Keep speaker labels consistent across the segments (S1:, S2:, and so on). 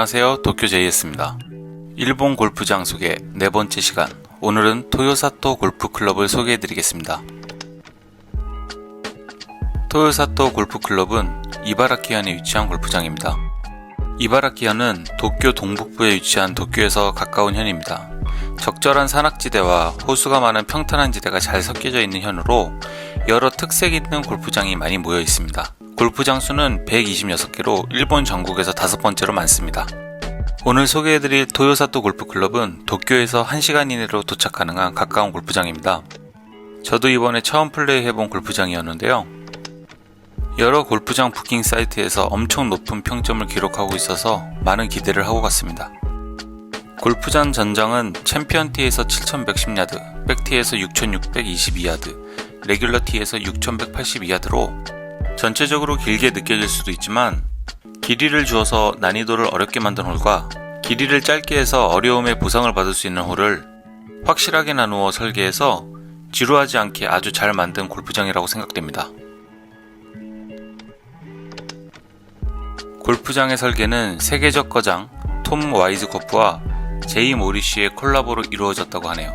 S1: 안녕하세요. 도쿄 제이였습니다. 일본 골프장 소개 네 번째 시간. 오늘은 토요사토 골프클럽을 소개해 드리겠습니다. 토요사토 골프클럽은 이바라키현에 위치한 골프장입니다. 이바라키현은 도쿄 동북부에 위치한 도쿄에서 가까운 현입니다. 적절한 산악지대와 호수가 많은 평탄한 지대가 잘 섞여져 있는 현으로 여러 특색 있는 골프장이 많이 모여 있습니다. 골프장 수는 126개로 일본 전국에서 다섯 번째로 많습니다. 오늘 소개해드릴 도요사토 골프클럽은 도쿄에서 1시간 이내로 도착 가능한 가까운 골프장입니다. 저도 이번에 처음 플레이해본 골프장이었는데요. 여러 골프장 부킹 사이트에서 엄청 높은 평점을 기록하고 있어서 많은 기대를 하고 갔습니다. 골프장 전장은 챔피언티에서 7110야드, 백티에서 6622야드, 레귤러티에서 6182야드로 전체적으로 길게 느껴질 수도 있지만 길이를 주어서 난이도를 어렵게 만든 홀과 길이를 짧게 해서 어려움의 보상을 받을 수 있는 홀을 확실하게 나누어 설계해서 지루하지 않게 아주 잘 만든 골프장이라고 생각됩니다. 골프장의 설계는 세계적 거장 톰 와이즈코프와 제이 모리시의 콜라보로 이루어졌다고 하네요.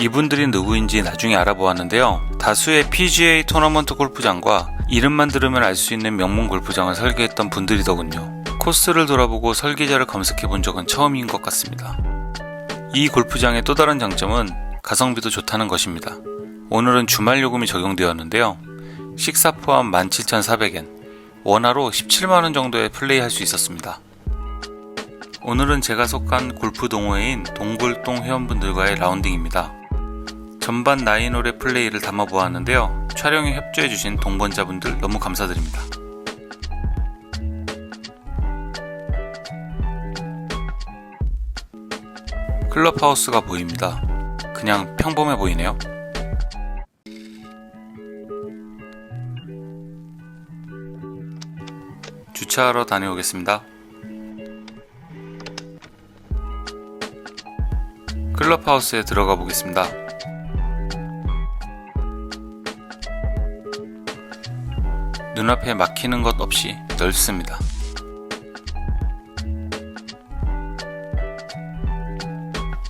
S1: 이분들이 누구인지 나중에 알아보았는데요. 다수의 PGA 토너먼트 골프장과 이름만 들으면 알 수 있는 명문 골프장을 설계했던 분들이더군요. 코스를 돌아보고 설계자를 검색해 본 적은 처음인 것 같습니다. 이 골프장의 또 다른 장점은 가성비도 좋다는 것입니다. 오늘은 주말 요금이 적용되었는데요. 식사 포함 17,400엔, 원화로 17만원 정도에 플레이할 수 있었습니다. 오늘은 제가 속한 골프 동호회인 동굴동 회원분들과의 라운딩입니다. 전반 나인홀의 플레이를 담아보았는데요. 촬영에 협조해주신 동번자분들 너무 감사드립니다. 클럽하우스가 보입니다. 그냥 평범해 보이네요. 주차하러 다녀오겠습니다. 클럽하우스에 들어가 보겠습니다. 눈앞에 막히는 것 없이 넓습니다.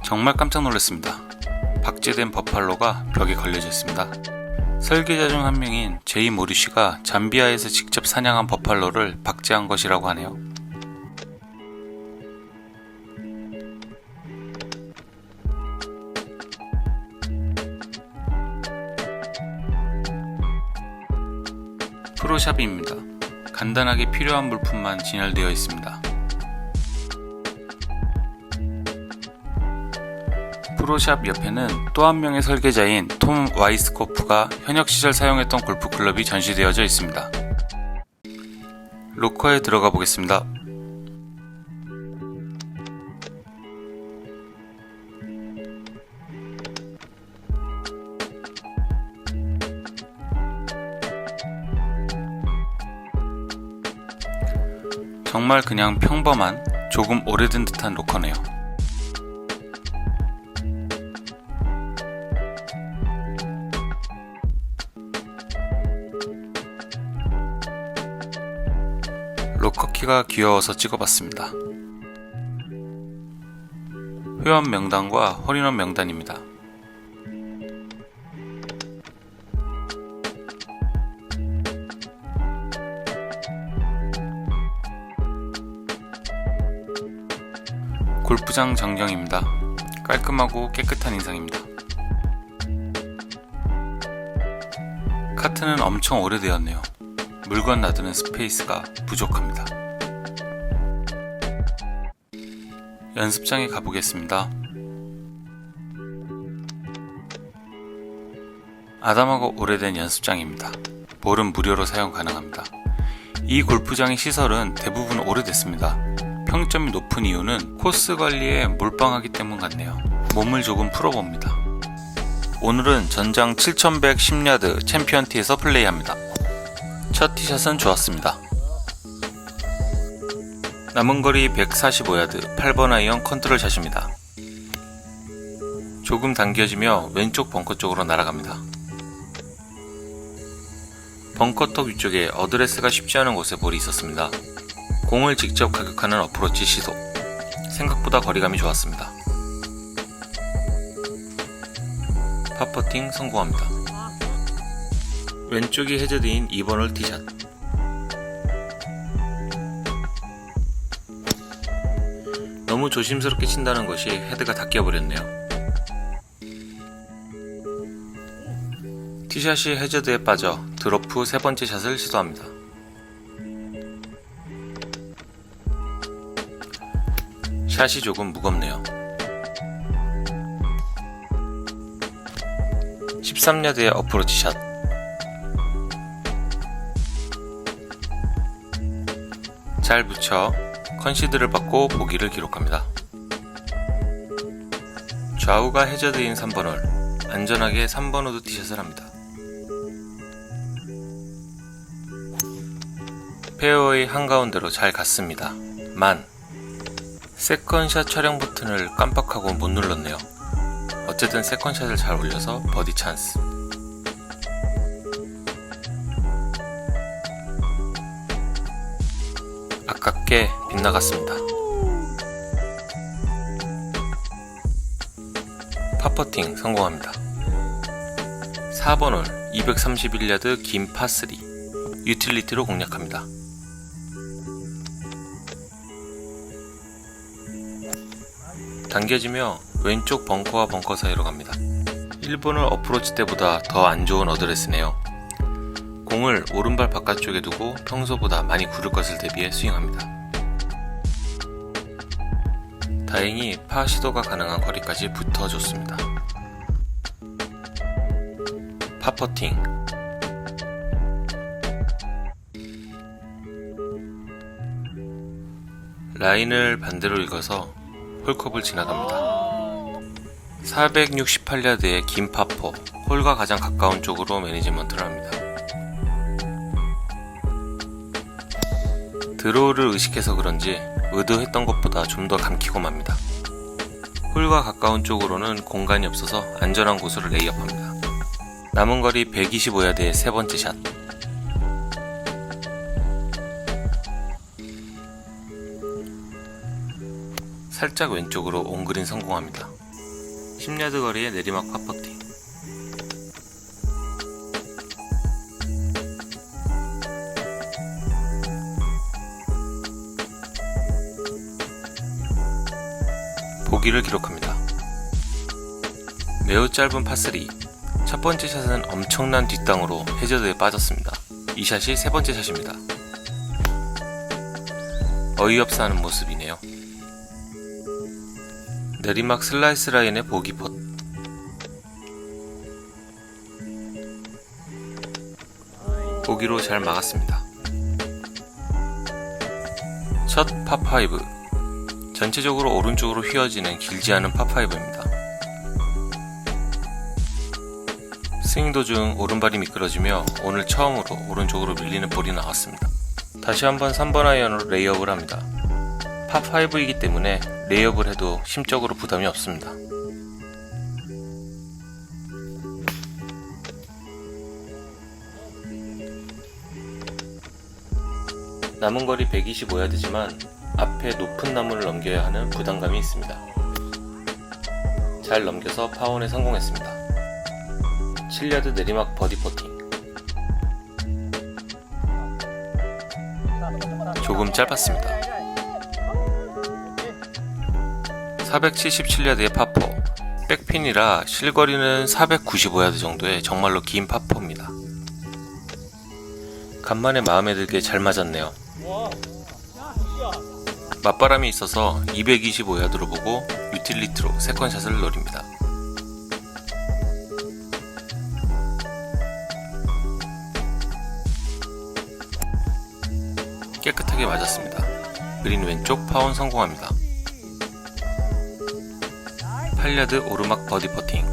S1: 정말 깜짝 놀랐습니다. 박제된 버팔로가 벽에 걸려져 있습니다. 설계자 중 한 명인 제이 모리쉬가 잠비아에서 직접 사냥한 버팔로를 박제한 것이라고 하네요. 프로샵입니다. 간단하게 필요한 물품만 진열되어 있습니다. 프로샵 옆에는 또 한 명의 설계자인 톰 와이스코프가 현역 시절 사용했던 골프클럽이 전시되어져 있습니다. 로커에 들어가 보겠습니다. 정말 그냥 평범한 조금 오래된 듯한 로커네요. 로커키가 귀여워서 찍어봤습니다. 회원 명단과 홀인원 명단입니다. 골프장 전경입니다. 깔끔하고 깨끗한 인상입니다. 카트는 엄청 오래되었네요. 물건 놔두는 스페이스가 부족합니다. 연습장에 가보겠습니다. 아담하고 오래된 연습장입니다. 볼은 무료로 사용 가능합니다. 이 골프장의 시설은 대부분 오래됐습니다. 평점이 높은 이유는 코스 관리에 몰빵하기 때문 같네요. 몸을 조금 풀어봅니다. 오늘은 전장 7110야드 챔피언티에서 플레이합니다. 첫 티샷은 좋았습니다. 남은 거리 145야드 8번 아이언 컨트롤 샷입니다. 조금 당겨지며 왼쪽 벙커 쪽으로 날아갑니다. 벙커턱 위쪽에 어드레스가 쉽지 않은 곳에 볼이 있었습니다. 공을 직접 가격하는 어프로치 시도. 생각보다 거리감이 좋았습니다. 팝퍼팅 성공합니다. 왼쪽이 해저드인 2번 홀 티샷. 너무 조심스럽게 친다는 것이 헤드가 다 끼어버렸네요. 티샷이 해저드에 빠져 드로프 세 번째 샷을 시도합니다. 샷이 조금 무겁네요. 13야드의 어프로치 샷. 잘 붙여 컨시드를 받고 보기를 기록합니다. 좌우가 해저드인 3번 홀, 안전하게 3번 우드 티샷을 합니다. 페어의 한가운데로 잘 갔습니다. 만. 세컨샷 촬영 버튼을 깜빡하고 못 눌렀네요. 어쨌든 세컨샷을 잘 올려서 버디 찬스. 아깝게 빗나갔습니다. 파퍼팅 성공합니다. 4번 홀 231야드 긴 파3 유틸리티로 공략합니다. 당겨지며 왼쪽 벙커와 벙커 사이로 갑니다. 1번을 어프로치 때보다 더 안 좋은 어드레스네요. 공을 오른발 바깥쪽에 두고 평소보다 많이 구를 것을 대비해 스윙합니다. 다행히 파 시도가 가능한 거리까지 붙어줬습니다. 파퍼팅 라인을 반대로 읽어서 홀컵을 지나갑니다. 468야드의 긴 파포, 홀과 가장 가까운 쪽으로 매니지먼트를 합니다. 드로우를 의식해서 그런지 의도했던 것보다 좀 더 감기고 맙니다. 홀과 가까운 쪽으로는 공간이 없어서 안전한 곳으로 레이업합니다. 남은 거리 125야드의 세 번째 샷. 살짝 왼쪽으로 온그린 성공합니다. 10야드 거리의 내리막 파퍼팅. 보기를 기록합니다. 매우 짧은 파3. 첫 번째 샷은 엄청난 뒷땅으로 해저드에 빠졌습니다. 이 샷이 세 번째 샷입니다. 어이없어 하는 모습이네요. 내리막 슬라이스 라인의 보기 펫. 보기로 잘 막았습니다. 첫 파5. 전체적으로 오른쪽으로 휘어지는 길지 않은 파5입니다. 스윙 도중 오른발이 미끄러지며 오늘 처음으로 오른쪽으로 밀리는 볼이 나왔습니다. 다시 한번 3번 아이언으로 레이업을 합니다. 파5이기 때문에 레이업을 해도 심적으로 부담이 없습니다. 남은 거리 125야드지만 앞에 높은 나무를 넘겨야 하는 부담감이 있습니다. 잘 넘겨서 파원에 성공했습니다. 7야드 내리막 버디 퍼팅. 조금 짧았습니다. 477야드의 파포. 백핀이라 실거리는 495야드 정도의 정말로 긴 파포입니다. 간만에 마음에 들게 잘 맞았네요. 맞바람이 있어서 225야드로 보고 유틸리티로 세컨샷을 노립니다. 깨끗하게 맞았습니다. 그린 왼쪽 파온 성공합니다. 8야드 오르막 버디 퍼팅.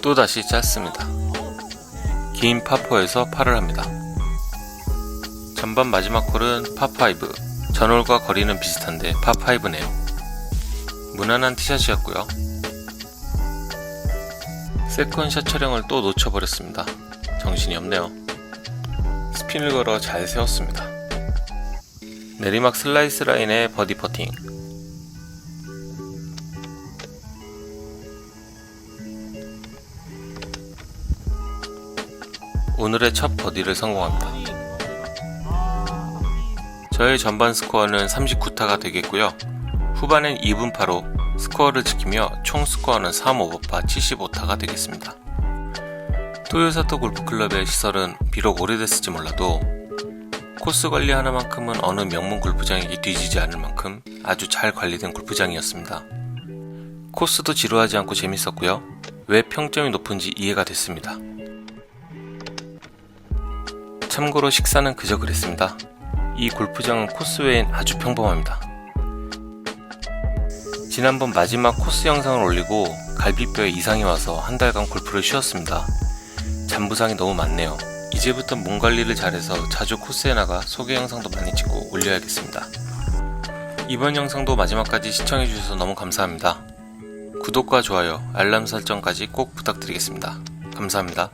S1: 또다시 짧습니다. 긴 파4에서 팔을 합니다. 전반 마지막 홀은 파5. 전홀과 거리는 비슷한데 파5네요. 무난한 티샷이었고요. 세컨샷 촬영을 또 놓쳐버렸습니다. 정신이 없네요. 스핀을 걸어 잘 세웠습니다. 내리막 슬라이스 라인의 버디 퍼팅. 오늘의 첫 버디를 성공합니다. 저의 전반 스코어는 39타가 되겠고요. 후반엔 2분 파로 스코어를 지키며 총 스코어는 3오버파 75타가 되겠습니다. 토요사토 골프클럽의 시설은 비록 오래됐을지 몰라도 코스 관리 하나만큼은 어느 명문 골프장에게 뒤지지 않을 만큼 아주 잘 관리된 골프장이었습니다. 코스도 지루하지 않고 재밌었고요. 왜 평점이 높은지 이해가 됐습니다. 참고로 식사는 그저 그랬습니다. 이 골프장은 코스 외엔 아주 평범합니다. 지난번 마지막 코스 영상을 올리고 갈비뼈에 이상이 와서 한 달간 골프를 쉬었습니다. 잔부상이 너무 많네요. 이제부터 몸 관리를 잘해서 자주 코스에 나가 소개 영상도 많이 찍고 올려야겠습니다. 이번 영상도 마지막까지 시청해주셔서 너무 감사합니다. 구독과 좋아요, 알람 설정까지 꼭 부탁드리겠습니다. 감사합니다.